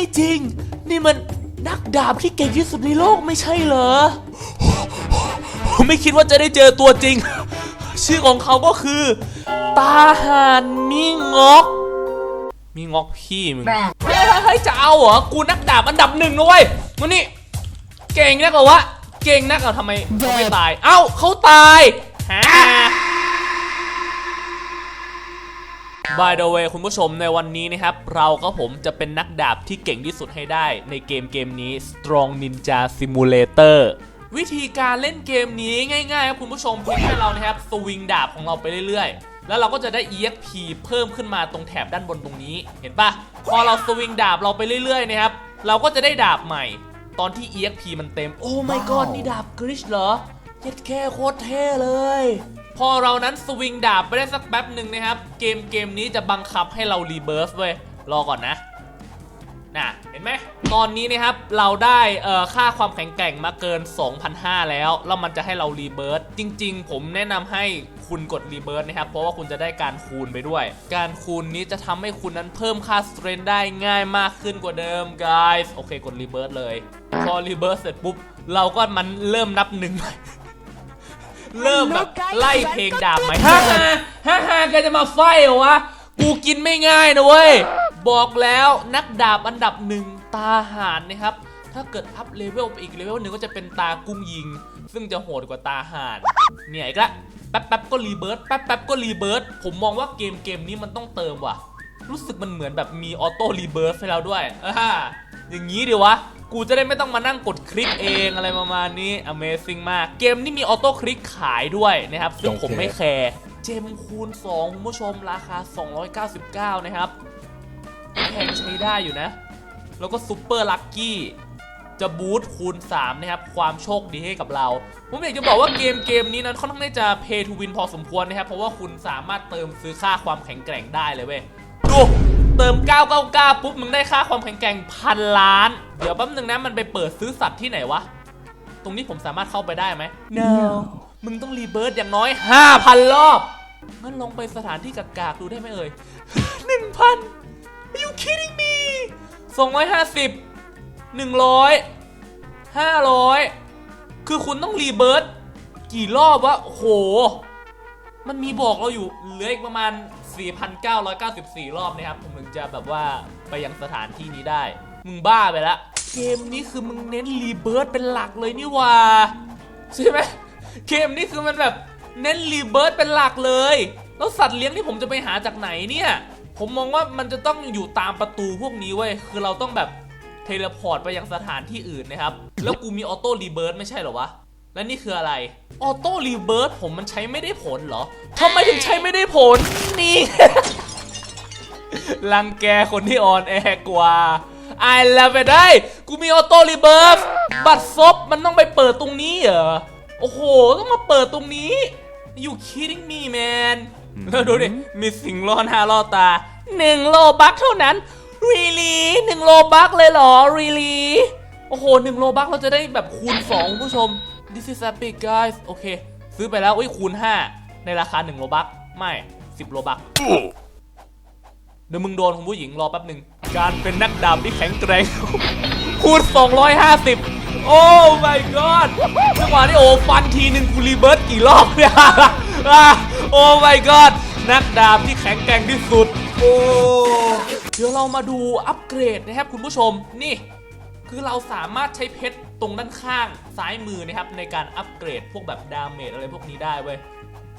ไม่จริง นี่มันนักดาบที่เก่งที่สุดในโลกไม่ใช่เหรอผมไม่คิดว่าจะได้เจอตัวจริง ชื่อของเขาก็คือ ตาหานมิงอกมีงอกพี่มึงเฮ้ยเฮ้ยจะเอาเหรอ กูนักดาบอันดับหนึ่งนะเว้ยมันนี่ เก่งนักเหรอวะ เก่งนักเหรอทำไมเขาไม่ตาย เอ้าเขาตายฮ By the way คุณผู้ชมในวันนี้นะครับ เราก็ผมจะเป็นนักดาบที่เก่งที่สุดให้ได้ในเกมเกมนี้ Strong Ninja Simulator วิธีการเล่นเกมนี้ง่ายๆครับคุณผู้ชมเพียงแค่เรานะครับสวิงดาบของเราไปเรื่อยๆ แล้วเราก็จะได้ EXP เพิ่มขึ้นมาตรงแถบด้านบนตรงนี้ เห็นปะพอเราสวิงดาบเราไปเรื่อยๆนะครับ เราก็จะได้ดาบใหม่ ตอนที่ EXP มันเต็ม โอ้ my god นี่ดาบกริชเหรอ เย็ดแค่โคตรเท่เลย พอเรานั้นสวิงดาบไปได้สักแป๊บหนึ่งนะครับ เกมเกมนี้จะบังคับให้เรารีเบิร์สเว้ย รอก่อนนะ น่ะ เห็นไหม ตอนนี้นะครับ เราได้เอ่อค่าความแข็งแกร่งมาเกิน 2,500 แล้ว แล้วมันจะให้เรารีเบิร์สจริง ๆ ผมแนะนำให้คุณกดรีเบิร์สนะครับ เพราะว่าคุณจะได้การคูณไปด้วย การคูณนี้จะทำให้คุณนั้นเพิ่มค่าสเตรนได้ง่ายมากขึ้นกว่าเดิม guys โอเค กดรีเบิร์สเลย พอรีเบิร์สเสร็จปุ๊บ เราก็มันเริ่มนับหนึ่งใหม่ เริ่มแบบไล่เพลงดาบไหมฮ่าฮ่าฮ่าฮ่าแกจะมาไฟเหรอวะ กูกินไม่ง่ายนะเว้ย บอกแล้วนักดาบอันดับหนึ่งตาหานนะครับ ถ้าเกิดอัพเลเวลไปอีกเลเวลหนึ่งก็จะเป็นตากุ้งยิง ซึ่งจะโหดกว่าตาห่านเนี่ยอีกละแป๊บแป๊บก็รีเบิร์ตแป๊บแป๊บก็รีเบิร์ตผมมองว่าเกมเกมนี้มันต้องเติมว่ะ รู้สึกมันเหมือนแบบมีออโต้รีเบิร์ตให้เราด้วยอ่าอย่างนี้ดีวะ กูจะได้ไม่ต้องมานั่งกดคลิกเองอะไรประมาณนี้ Amazing มาก เกมนี้มีออโต้คลิกขายด้วยนะครับ ซึ่งผมไม่แคร์ เจมคูณ2คุณผู้ชมราคา 299 นะครับแพงใช้ได้อยู่นะ แล้วก็ซูเปอร์ลัคกี้จะบูทคูณ 3 นะครับ ความโชคดีให้กับเรา ผมอยากจะบอกว่าเกมเกมนี้นั้นค่อนข้างจะ pay to win พอสมควรนะครับ เพราะว่าคุณสามารถเติมซื้อค่าความแข็งแกร่งได้เลยเว้ย ดู เติม 999 ปุ๊บ มึงได้ค่าความแข็งแกร่งพันล้าน เดี๋ยวแป๊บนึงนะ มันไปเปิดซื้อสัตว์ที่ไหนวะ ตรงนี้ผมสามารถเข้าไปได้ไหม no มึงต้องรีเบิร์ดอย่างน้อย 5,000 รอบ งั้นลองไปสถานที่กากๆดูได้ไหมเอ่ย 1,000 Are you kidding me 250 100 500 คือคุณต้องรีเบิร์ดกี่รอบวะโอ้โห มันมีบอกเราอยู่เหลืออีกประมาณ 4,994 รอบนะครับ ผมถึงจะแบบว่าไปยังสถานที่นี้ได้ มึงบ้าไปละ เกมนี้คือมึงเน้นรีเบิร์ดเป็นหลักเลยนี่ว่า ใช่ไหมเกมนี้คือมันแบบเน้นรีเบิร์ดเป็นหลักเลย แล้วสัตว์เลี้ยงที่ผมจะไปหาจากไหนเนี่ย ผมมองว่ามันจะต้องอยู่ตามประตูพวกนี้เว้ย คือเราต้องแบบเทเลพอร์ตไปยังสถานที่อื่นนะครับ แล้วกูมีออโต้รีเบิร์ดไม่ใช่เหรอวะ และนี่คืออะไร ออโต้รีเบิร์ดผมมันใช้ไม่ได้ผลเหรอทำไมถึงใช้ไม่ได้ผล นี่รังแกคนที่อ่อนแอกว่า I love it ได้ กูมีออโต้รีเบิร์สบัตรซบมันต้องไปเปิดตรงนี้เหรอ โอ้โห ต้องมาเปิดตรงนี้ you kidding me man แล้วดูดิ มีสิ่งล่อหน้าล่อตาหนึ่งโลบักเท่านั้น really หนึ่งโลบักเลยเหรอ really โอ้โหหนึ่งโลบักเราจะได้แบบคูณ2คุณผู้ชม this is epic guys โอเค ซื้อไปแล้วอุ้ยคูณ 5 ในราคา 1 โลบักไม่ 10 โลบักเดี๋ยวมึงโดนคุณผู้หญิงรอแป๊บหนึ่งการเป็นนักดาบที่แข็งแกร่งคูณ 250 โอ้ my god จังหวะนี้โอ้ฟันทีหนึ่งกูรีเบิร์ตกี่รอบเนี่ยอะโอ้ my god นักดาบที่แข็งแกร่งที่สุด โอ้เดี๋ยวเรามาดูอัปเกรดนะครับคุณผู้ชมนี่ คือเราสามารถใช้เพชร ตรงด้านข้างซ้ายมือนะครับในการอัปเกรดพวกแบบดาเมจอะไรพวกนี้ได้เว้ย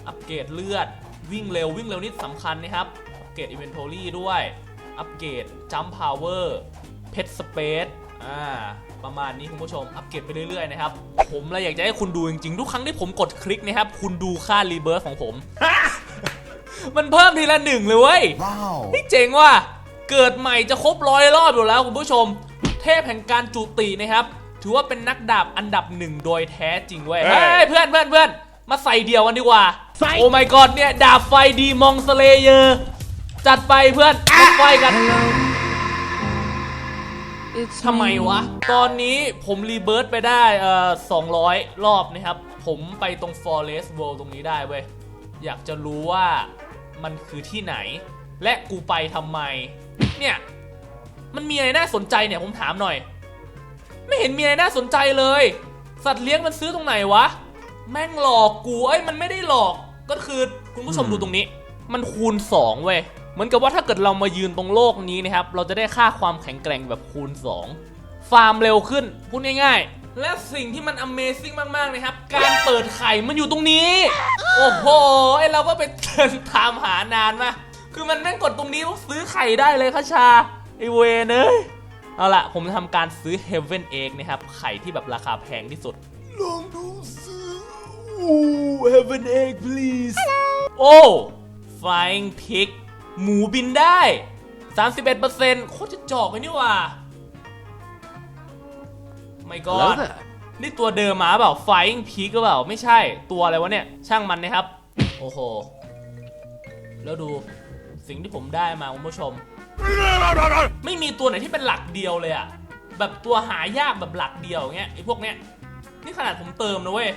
อัปเกรดเลือดวิ่งเร็ววิ่งเร็วนี่สำคัญนะครับ อัปเกรดอินเวนทอรี่ด้วย อัปเกรดจัมพาวเวอร์เพชรสเปซอ่าประมาณนี้คุณผู้ชมอัปเกรดไปเรื่อยๆนะครับ ผมเลยอยากจะให้คุณดูจริงๆ ทุกครั้งที่ผมกดคลิกนะครับ คุณดูค่ารีเบิร์สของผม มันเพิ่มทีละหนึ่งเลยเว้ย Wow. นี่เจ๋งว่ะเกิดใหม่จะครบร้อยรอบอยู่แล้วคุณผู้ชม เทพแห่งการจุตินะครับ ถือว่าเป็นนักดาบอันดับหนึ่งโดยแท้จริงเว้ยเฮ้เฮ้ยยเพื่อนเพื่อนเพื่อนมาใส่เดียวกันดีกว่า โอ้ my god เนี่ย ดาบไฟดีมองสเลเยอร์จัดไปเพื่อนลุกไฟกันทำไมวะ ตอนนี้ผมรีเบิร์ตไปได้เอ่อ200 รอบนะครับ ผมไปตรง Forest World ตรงนี้ได้เว้ย อยากจะรู้ว่ามันคือที่ไหน และกูไปทำไม เนี่ย มันมีอะไรน่าสนใจเนี่ยผมถามหน่อย ไม่เห็นมีอะไรน่าสนใจเลย สัตว์เลี้ยงมันซื้อตรงไหนวะ แม่งหลอกกูเอ้ยมันไม่ได้หลอก ก็คือคุณผู้ชมดูตรงนี้ มันคูณ 2 เว้ย เหมือนกับว่าถ้าเกิดเรามายืนตรงโลกนี้นะครับ เราจะได้ค่าความแข็งแกร่งแบบคูณ 2 ฟาร์มเร็วขึ้น พูดง่ายๆ และสิ่งที่มัน Amazing มากๆนะครับ การเปิดไข่มันอยู่ตรงนี้ โอ้โห ไอเราก็ไปเดินตามหานานมา คือมันแม่งกดตรงนี้ปุ๊บซื้อไข่ได้เลยค่ะชา ไอเวนเอ้ย เอาล่ะผมจะทำการซื้อ Heaven Egg นะครับ ไข่ที่แบบราคาแพงที่สุด ลองดูซื้อ Heaven Egg please โอ้ Flying Pig หมูบินได้ 31%โคตรจะจอกเลยนี่หว่าไม่ก็ Hello there. นี่ตัวเดิมมาเปล่า Flying Pig ก็เปล่า ไม่ใช่ตัวอะไรวะเนี่ย ช่างมันนะครับ โอ้โห แล้วดูสิ่งที่ผมได้มาคุณผู้ชม ไม่มีตัวไหนที่เป็นหลักเดียวเลยอะแบบตัวหายากแบบหลักเดียวเงี้ยไอ้พวกเนี้ยนี่ขนาดผมเติมนะเว้ย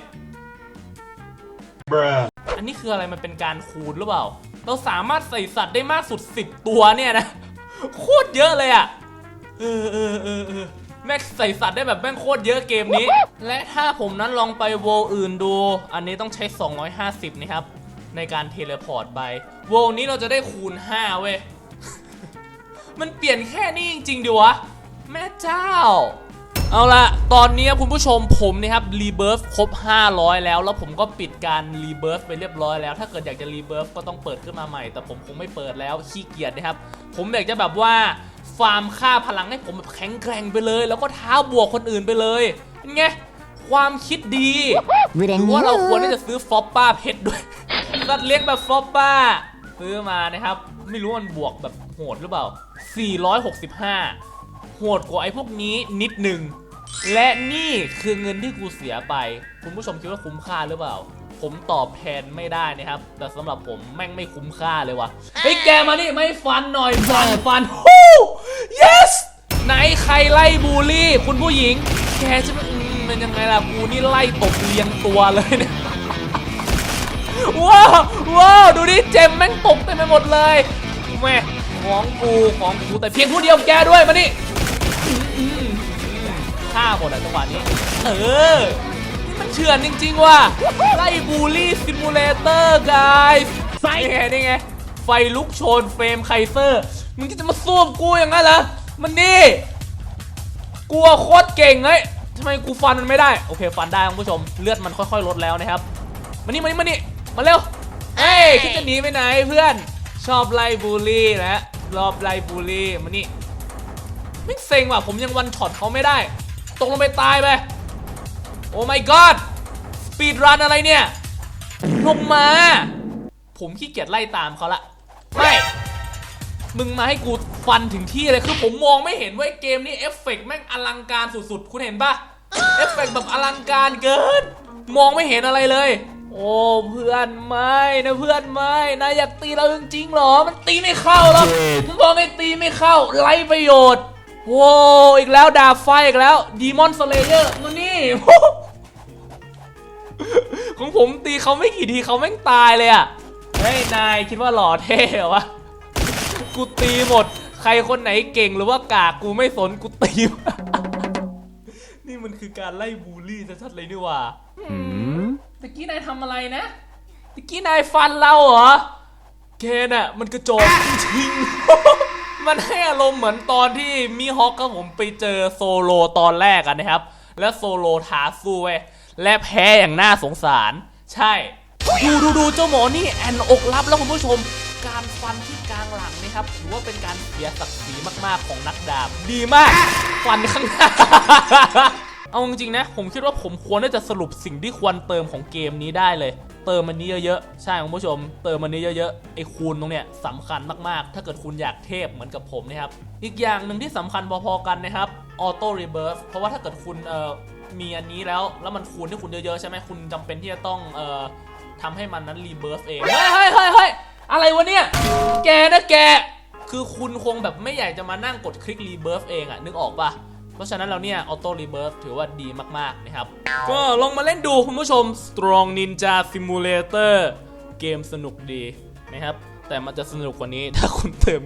อันนี้คืออะไรมันเป็นการคูณหรือเปล่า เราสามารถใส่สัตว์ได้มากสุด 10 ตัวเนี่ยนะโคตรเยอะเลยอะเออเออเออเออแม่งใส่สัตว์ได้แบบแม่งโคตรเยอะเกมนี้ และถ้าผมนั้นลองไปโวลอื่นดู อันนี้ต้องใช้ 250 นะครับ ในการเทเลพอร์ตไป โวลนี้เราจะได้คูณ 5 เว้ย มันเปลี่ยนแค่นี้จริงๆดิวะ แม่เจ้า เอาละตอนนี้คุณผู้ชมผมนะครับรีเบิร์ฟครบ 500 แล้ว แล้วผมก็ปิดการรีเบิร์ฟไปเรียบร้อยแล้ว ถ้าเกิดอยากจะรีเบิร์ฟก็ต้องเปิดขึ้นมาใหม่ แต่ผมคงไม่เปิดแล้วขี้เกียจนะครับ ผมอยากจะแบบว่าฟาร์มค่าพลังให้ผมแบบแข็งแกร่งไปเลย แล้วก็ท้าบวกคนอื่นไปเลยเป็นไงความคิดดีหรือว่าเราควรที่จะซื้อฟอปป้าเพชรด้วยสัตว์เลี้ยงแบบฟอปป้าซื้อมานะครับ ไม่รู้มันบวกแบบโหดหรือเปล่า 465 โหดกว่าไอ้พวกนี้นิดหนึ่ง และนี่คือเงินที่กูเสียไป คุณผู้ชมคิดว่าคุ้มค่าหรือเปล่า ผมตอบแทนไม่ได้นะครับ แต่สำหรับผมแม่งไม่คุ้มค่าเลยว่ะเฮ้ยแกมานี่ไม่ฟันหน่อยฟันฟันฮู้ yes ไหนใครไล่บูลลี่ คุณผู้หญิง แกจะอืมเป็นยังไงล่ะกูนี่ไล่ตบเรียงตัวเลยเนี่ยว้าวว้าวดูดิเจมแม่งตกเต็มไปหมดเลยแม่ ของกูของกูแต่เพียงผู้เดียวแกด้วยมานี่อืมอืมอืมฆ่าหมดอะจังหวะนี้ เออ นี่มันเถื่อนจริง ๆ ว่ะไล่บูลลี่ซิมูเลเตอร์ไกส์นี่ไงนี่ไง ไฟลุกโชนเฟรมไคเซอร์ มึงจะมาสู้กับกูอย่างนั้นเหรอ มันนี่กลัวโคตรเก่งเฮ้ยทำไมกูฟันมันไม่ได้ โอเค ฟันได้คุณผู้ชม เลือดมันค่อยๆ ลดแล้วนะครับ มานี่มานี่มานี่มาเร็วเฮ้ยคิดจะหนีไปไหนเพื่อน ชอบไล่บูลลี่นะ รอบไล่บูลลี่มานี่ไม่เซ็งว่ะผมยังวันช็อตเขาไม่ได้ ตกลงไปตายไป โอ้ my god สปีดรันอะไรเนี่ยลงมา ผมขี้เกียจไล่ตามเขาละ ไม่ มึงมาให้กูฟันถึงที่เลย คือผมมองไม่เห็นว่าเกมนี้เอฟเฟกต์แม่งอลังการสุดๆ คุณเห็นปะเอฟเฟกต์แบบอลังการเกิน มองไม่เห็นอะไรเลย โอ้เพื่อนไม่นะเพื่อนไม่นะอยากตีเราจริงๆหรอ มันตีไม่เข้าหรอกมึงบอกไม่ตีไม่เข้าไร้ประโยชน์โว้อีกแล้วดาบไฟอีกแล้วดีมอนสเลเยอร์มานี่ของผมตีเขาไม่กี่ทีเขาแม่งตายเลยอะเฮ้ยนายคิดว่าหล่อเท่เหรอวะกูตีหมด ใครคนไหนเก่งหรือว่ากากกูไม่สนกูตีนี่มันคือการไล่บูลลี่ชัดๆเลยนี่หว่า Hmm? ตะกี้นายทำอะไรนะตะกี้นายฟันเราเหรอเคนอะมันกระจอกจริงๆ มันให้อารมณ์เหมือนตอนที่มีฮอกกับผมไปเจอโซโลตอนแรกอะนะครับ แล้วโซโลท้าสู้เว้ยและแพ้อย่างน่าสงสาร ใช่ ดูดูดูเจ้าหมอนี่แอนอกรับแล้วคุณผู้ชม การฟันที่กลางหลังนะครับถือว่าเป็นการเสียศักดิ์ศรีมากๆของนักดาบ ดีมาก ฟันข้างหน้า เอาจริงๆนะ ผมคิดว่าผมควรที่จะสรุปสิ่งที่ควรเติมของเกมนี้ได้เลย เติมมันนี้เยอะๆ ใช่คุณผู้ชม เติมมันนี้เยอะๆ ไอ้คูณตรงเนี้ยสำคัญมากๆ ถ้าเกิดคุณอยากเทพเหมือนกับผมนะครับ อีกอย่างหนึ่งที่สำคัญพอๆกันนะครับ ออโต้รีเบิร์เพราะว่าถ้าเกิดคุณเอ่อมีอันนี้แล้ว แล้วมันคูณให้คุณเยอะๆ ใช่ไหมคุณจำเป็นที่จะต้องเอ่อทำให้มันนั้นรีเบิร์เองเฮ้ยเฮ้ยเฮ้ยเฮ้ยอะไรวะเนี่ย แกนะแก คือคุณคงแบบไม่อยากจะมานั่งกดคลิกรีเบิร์เองอะนึกออกปะ เพราะฉะนั้นเราเนี่ยออโต้รีเบิร์ฟถือว่าดีมากๆนะครับ ก็ลองมาเล่นดูคุณผู้ชม Strong Ninja Simulator เกมสนุกดีนะครับ แต่มันจะสนุกกว่านี้ถ้าคุณเติม